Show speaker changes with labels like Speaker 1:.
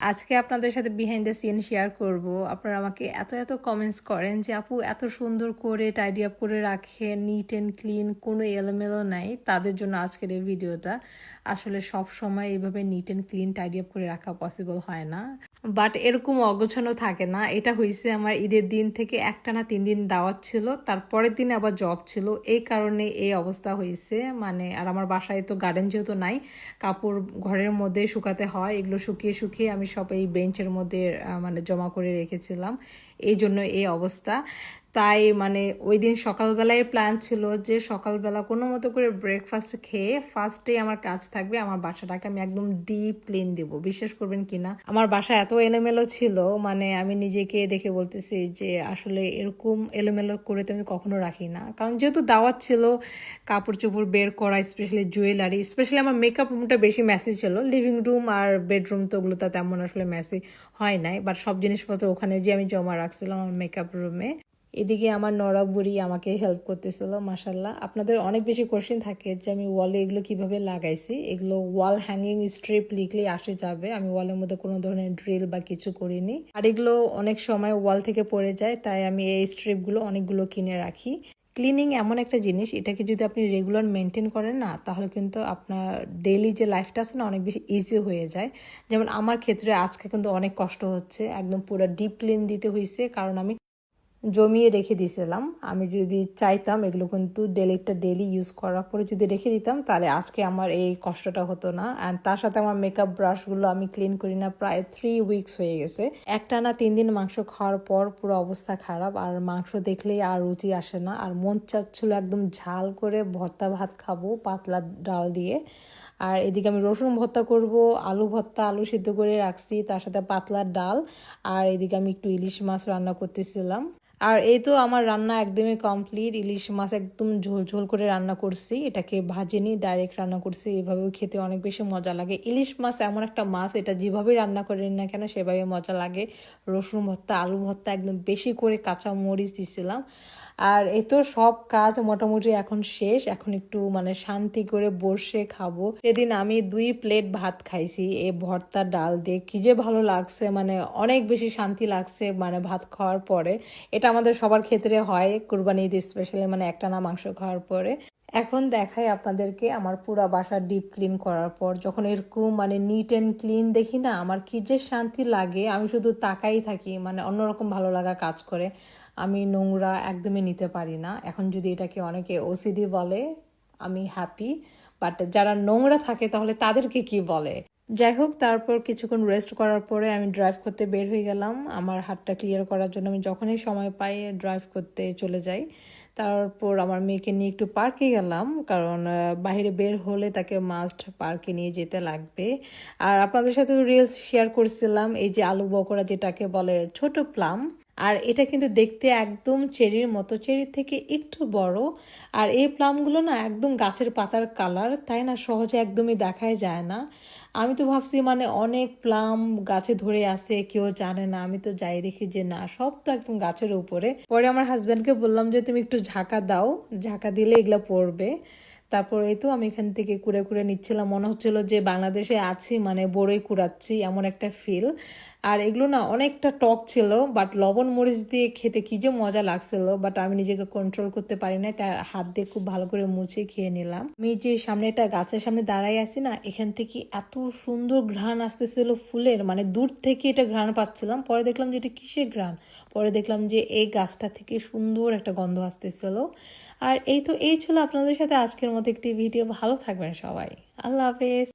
Speaker 1: আজকে আপনাদের সাথে বিহাইন্ড দ্য সিন শেয়ার করব। আপনারা আমাকে এত এত কমেন্টস করেন যে, আপু, এত সুন্দর করে টাইডি আপ করে রাখে নিট অ্যান্ড ক্লিন কোনো এলোমেলো নাই। তাদের জন্য আজকের এই ভিডিওটা আসলে সব সময় এইভাবে neat and clean tidy up করে রাখা পসিবল হয় না। বাট এরকম অগোছানো থাকে না। এটা হয়েছে আমার ঈদের দিন থেকে একটা না তিন দিন দাওয়াত ছিল, তারপরের দিন আবার জব ছিল। এই কারণে এই অবস্থা হয়েছে মানে আর আমার বাসায় তো গার্ডেন যেহেতু নাই, কাপড় ঘরের মধ্যে শুকাতে হয়, এগুলো শুকিয়ে শুকিয়ে আমি সব এই বেঞ্চের মধ্যে মানে জমা করে রেখেছিলাম। এই জন্য এই অবস্থা। তাই মানে ওই দিন সকালবেলায় প্ল্যান ছিল যে সকালবেলা কোনো মতো করে ব্রেকফাস্ট খেয়ে ফার্স্টে আমার কাজ থাকবে, আমার বাসাটাকে আমি একদম ডিপ ক্লিন দেবো। বিশ্বাস করবেন কিনা আমার বাসা এত এলোমেলো ছিল মানে আমি নিজেকে দেখে বলতেছি যে আসলে এরকম এলোমেলো করে তো আমি কখনো রাখি না। কারণ যেহেতু দাওয়াত ছিল কাপড় চোপড় বের করা স্পেশালি জুয়েলারি স্পেশালি আমার মেকআপ রুমটা বেশি মেসি ছিল। লিভিং রুম আর বেডরুম তো ওগুলো তো তেমন আসলে মেসি হয় নাই বাট সব জিনিসপত্র ওখানে যে আমি জমা রাখছিলাম আমার মেকআপ রুমে এদিকে আমার নরা বুড়ি আমাকে হেল্প করতেছিল মাসাল্লাহ আপনাদের অনেক বেশি কোশ্চেন থাকে যে আমি ওয়ালে এগুলো কীভাবে লাগাইছি। এগুলো ওয়াল হ্যাঙ্গিং স্ট্রিপ লিখলেই আসে যাবে। আমি ওয়ালের মধ্যে কোনো ধরনের ড্রিল বা কিছু করিনি। আর এগুলো অনেক সময় ওয়াল থেকে পড়ে যায়, তাই আমি এই স্ট্রিপগুলো অনেকগুলো কিনে রাখি। ক্লিনিং এমন একটা জিনিস, এটাকে যদি আপনি রেগুলার মেনটেন করেন না, তাহলে কিন্তু আপনার ডেইলি যে লাইফটা আছে না, অনেক বেশি ইজি হয়ে যায়। যেমন আমার ক্ষেত্রে আজকে কিন্তু অনেক কষ্ট হচ্ছে, একদম পুরো ডিপ ক্লিন দিতে হয়েছে কারণ আমি জমিয়ে রেখে দিয়েছিলাম। আমি যদি চাইতাম এগুলো কিন্তু ডেলিটা ডেলি ইউজ করার পরে যদি রেখে দিতাম, তাহলে আজকে আমার এই কষ্টটা হতো না। অ্যান্ড তার সাথে আমার মেকআপ ব্রাশগুলো আমি ক্লিন করি না, প্রায় থ্রি উইকস হয়ে গেছে। একটা না তিন দিন মাংস খাওয়ার পর পুরো অবস্থা খারাপ, আর মাংস দেখলেই আর রুচি আসে না। আর মন চাচ্ছিল একদম ঝাল করে ভর্তা ভাত খাব, পাতলা ডাল দিয়ে। আর এদিকে আমি রসুন ভর্তা করব, আলু ভর্তা, আলু সিদ্ধ করে রাখছি, তার সাথে পাতলা ডাল, আর এদিকে আমি একটু ইলিশ মাছ রান্না করতেছিলাম। আর এই তো আমার রান্না একদমই কমপ্লিট ইলিশ মাছ একদম ঝোল ঝোল করে রান্না করছি, এটাকে ভাজেনি ডাইরেক্ট রান্না করছি, এভাবেও খেতে অনেক বেশি মজা লাগে। ইলিশ মাছ এমন একটা মাছ, এটা যেভাবেই রান্না করেন না কেন, সেভাবে মজা লাগে। রসুন ভর্তা, আলু ভর্তা একদম বেশি করে কাঁচা মরিচ দিছিলাম। আর এ তো সব কাজ মোটামুটি এখন শেষ। এখন একটু মানে শান্তি করে বসে খাব। সেদিন আমি দুই প্লেট ভাত খাইছি, এ ভর্তা, ডাল দিয়ে। কি যে ভালো লাগছে মানে অনেক বেশি শান্তি লাগছে মানে ভাত খাওয়ার পরে। এটা আমাদের সবার ক্ষেত্রে হয় কুরবানি ঈদ স্পেশালি মানে একটা না মাংস খাওয়ার পরে। এখন দেখাই আপনাদেরকে আমার পুরা বাসা ডিপ ক্লিন করার পর। যখন এরকম মানে নিট অ্যান্ড ক্লিন দেখি না, আমার কি যে শান্তি লাগে, আমি শুধু তাকাই থাকি মানে অন্যরকম ভালো লাগা কাজ করে। আমি নোংরা একদমই নিতে পারি না। এখন যদি এটাকে অনেকে ওসিডি বলে, আমি হ্যাপি বাট যারা নোংরা থাকে তাহলে তাদেরকে কি বলে? যাই হোক, তারপর কিছুক্ষণ রেস্ট করার পরে আমি ড্রাইভ করতে বের হয়ে গেলাম। আমার হাতটা ক্লিয়ার করার জন্য আমি যখনই সময় পাই ড্রাইভ করতে চলে যাই। তারপর আমার মেয়েকে নিয়ে একটু পার্কে গেলাম, কারণ বাইরে বের হলে তাকে মাস্ট পার্কে নিয়ে যেতে লাগবে। আর আপনাদের সাথে রিলস শেয়ার করছিলাম, এই যে আলু বকরা যেটাকে বলে ছোট প্লাম আর এটা কিন্তু দেখতে একদম চেরির মতো। চেরির থেকে একটু বড়। আর এই প্লামগুলো না একদম গাছের পাতার কালার, তাই না? সহজে একদমই দেখাই যায় না। আমি তো ভাবছি মানে অনেক প্লাম গাছে ধরে আসে কেউ জানে না। আমি তো যাই দেখি যে না, সব তো একদম গাছের উপরে। পরে আমার হাজব্যান্ডকে বললাম যে, তুমি একটু ঝাঁকা দাও। ঝাঁকা দিলে এগুলো পড়বে। তারপর এই তো আমি এখান থেকে কুড়ে কুড়ে নিচ্ছিলাম। মনে হচ্ছিল যে বাংলাদেশে আছি মানে বড়ই কুড়াচ্ছি, এমন একটা ফিল আর এগুলো না অনেকটা টক ছিল বাট লবণ মরিচ দিয়ে খেতে কি যে মজা লাগছিল বাট আমি নিজেকে কন্ট্রোল করতে পারি না তাই হাত দিয়ে খুব ভালো করে মুছে খেয়ে নিলাম। আমি যে সামনে একটা গাছের সামনে দাঁড়াই আছি না, এখান থেকে এত সুন্দর ঘ্রাণ আসতেছিল ফুলের মানে দূর থেকে এটা ঘ্রাণ পাচ্ছিলাম। পরে দেখলাম যে এটা কিসের ঘ্রাণ? পরে দেখলাম যে এই গাছটা থেকে সুন্দর একটা গন্ধ আসতেছিল। আর এই তো এই ছিল আপনাদের সাথে আজকের মতো একটি ভিডিও। ভালো থাকবেন সবাই। আল্লাহ হাফেজ।